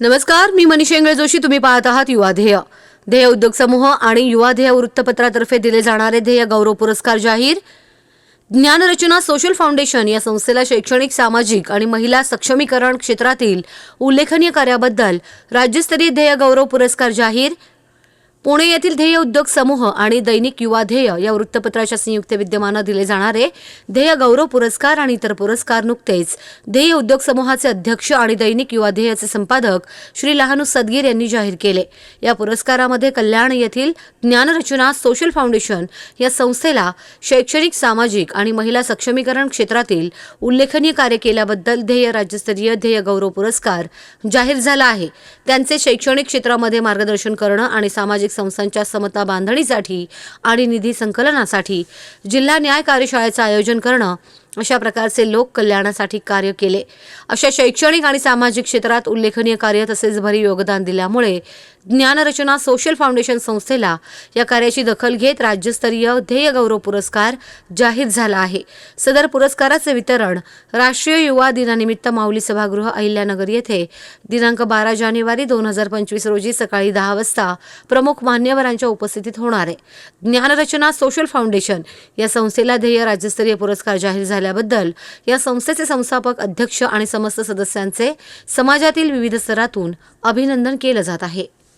नमस्कार मी मनीष इंगळे जोशी तुम्ही पाहत आहात युवा ध्येय. ध्येय उद्योग समूह आणि युवा ध्येय वृत्तपत्रातर्फे दिले जाणारे ध्येय गौरव पुरस्कार जाहीर. ज्ञानरचना सोशल फाउंडेशन या संस्थेला शैक्षणिक सामाजिक आणि महिला सक्षमीकरण क्षेत्रातील उल्लेखनीय कार्याबद्दल राज्यस्तरीय ध्येय गौरव पुरस्कार जाहीर. पुणे येथील ध्येय उद्योग समूह आणि दैनिक युवा ध्येय या वृत्तपत्राच्या संयुक्त विद्यमानं दिले जाणारे ध्येय गौरव पुरस्कार आणि इतर पुरस्कार नुकतेच. ध्येय उद्योग समूहाचे अध्यक्ष आणि दैनिक युवा ध्येयाचे संपादक श्री लहानू सदगीर यांनी जाहीर केले. या पुरस्कारामध्ये कल्याण येथील ज्ञानरचना सोशल फाउंडेशन या संस्थेला शैक्षणिक सामाजिक आणि महिला सक्षमीकरण क्षेत्रातील उल्लेखनीय कार्य केल्याबद्दल ध्येय राज्यस्तरीय ध्येय गौरव पुरस्कार जाहीर झाला आहे. त्यांचे शैक्षणिक क्षेत्रामध्ये मार्गदर्शन करणं आणि सामाजिक संस्थांच्या समता बांधणीसाठी आणि निधी संकलनासाठी जिल्हा न्याय कार्यशाळेचं आयोजन करणं अशा प्रकारचे लोक कल्याणासाठी कार्य केले. अशा शैक्षणिक आणि सामाजिक क्षेत्रात उल्लेखनीय कार्य तसेच भरीव योगदान दिल्यामुळे ज्ञानरचना सोशल फाउंडेशन संस्थेला या कार्याची दखल घेत राज्यस्तरीय ध्येय गौरव पुरस्कार जाहीर झाला आहे. सदर पुरस्काराचे वितरण राष्ट्रीय युवा दिनानिमित्त माऊली सभागृह अहिल्यानगर येथे दिनांक बारा जानेवारी दोन हजार पंचवीस रोजी सकाळी दहा वाजता प्रमुख मान्यवरांच्या उपस्थितीत होणार आहे. ज्ञानरचना सोशल फाउंडेशन या संस्थेला ध्येय राज्यस्तरीय पुरस्कार जाहीर झाल्याबद्दल या संस्थेचे संस्थापक अध्यक्ष आणि समस्त सदस्यांचे समाजातील विविध स्तरातून अभिनंदन केलं जात आहे.